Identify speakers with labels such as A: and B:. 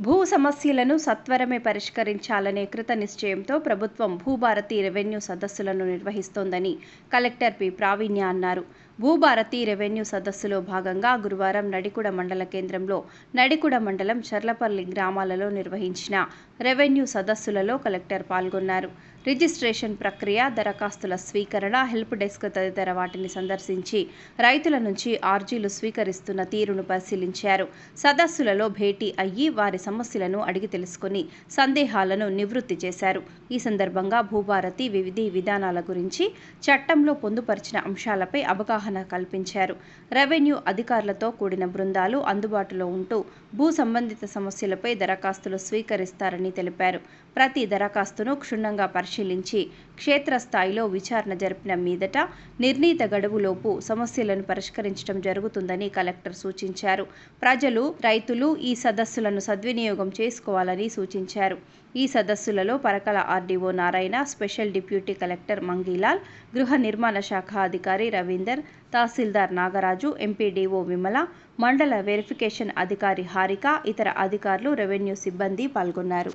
A: భూ సమస్యలను సత్వరమే పరిష్కరించాలనే కృత నిశ్చయంతో ప్రభుత్వం భూభారతి రెవెన్యూ సదస్సులను నిర్వహిస్తోందని కలెక్టర్ పి. ప్రావీణ్య అన్నారు. భూభారతి రెవెన్యూ సదస్సులో భాగంగా గురువారం నడికుడ మండల కేంద్రంలో నడికుడ మండలం చర్లపల్లి గ్రామాలలో నిర్వహించిన రెవెన్యూ సదస్సులలో కలెక్టర్ పాల్గొన్నారు. రిజిస్ట్రేషన్ ప్రక్రియ దరఖాస్తుల స్వీకరణ హెల్ప్ డెస్క్ తదితర వాటిని సందర్శించి రైతుల నుంచి ఆర్జీలు స్వీకరిస్తున్న తీరును పరిశీలించారు. సదస్సులలో భేటీ అయ్యి వారి సమస్యలను అడిగి తెలుసుకుని సందేహాలను నివృత్తి చేశారు. ఈ సందర్భంగా భూభారతి వివిధ విధానాల గురించి చట్టంలో పొందుపరిచిన అంశాలపై అవగాహన కల్పించారు. రెవెన్యూ అధికారులతో కూడిన బృందాలు అందుబాటులో ఉంటూ భూ సంబంధిత సమస్యలపై దరఖాస్తులు స్వీకరిస్తారని తెలిపారు. ప్రతి దరఖాస్తును క్షుణ్ణంగా పరిశీలించి క్షేత్రస్థాయిలో విచారణ జరిపిన మీదట నిర్ణీత గడువులోపు సమస్యలను పరిష్కరించడం జరుగుతుందని కలెక్టర్ సూచించారు. ప్రజలు రైతులు ఈ సదస్సులను సద్వినియోగం చేసుకోవాలని సూచించారు. ఈ సదస్సులలో Parakala RDO Narayana special deputy collector Mangilal గృహ నిర్మాణ శాఖ అధికారి రవీందర్ తహసీల్దార్ నాగరాజు ఎంపీడీఓ విమల మండల వెరిఫికేషన్ అధికారి హారిక ఇతర అధికారులు రెవెన్యూ సిబ్బంది పాల్గొన్నారు.